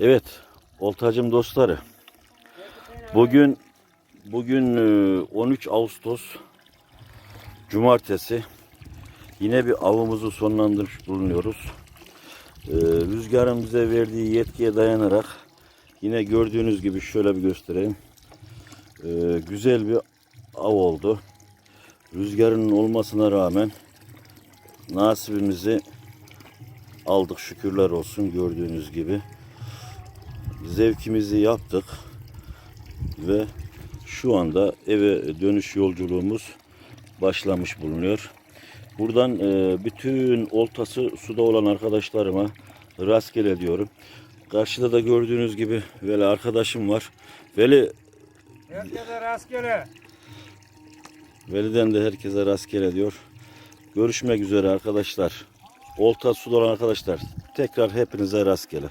Evet, oltacım dostları. Bugün bugün e, 13 Ağustos Cumartesi. Yine bir avımızı sonlandırmış bulunuyoruz. Ee, rüzgarın bize verdiği yetkiye dayanarak yine gördüğünüz gibi şöyle bir göstereyim. Ee, güzel bir av oldu. Rüzgarın olmasına rağmen nasibimizi aldık şükürler olsun gördüğünüz gibi. Zevkimizi yaptık ve şu anda eve dönüş yolculuğumuz başlamış bulunuyor. Buradan e, bütün oltası suda olan arkadaşlarıma rastgele diyorum. Karşıda da gördüğünüz gibi Veli arkadaşım var. Veli Herkese rastgele. Veli'den de herkese rastgele diyor. Görüşmek üzere arkadaşlar. Olta suda olan arkadaşlar. Tekrar hepinize rastgele.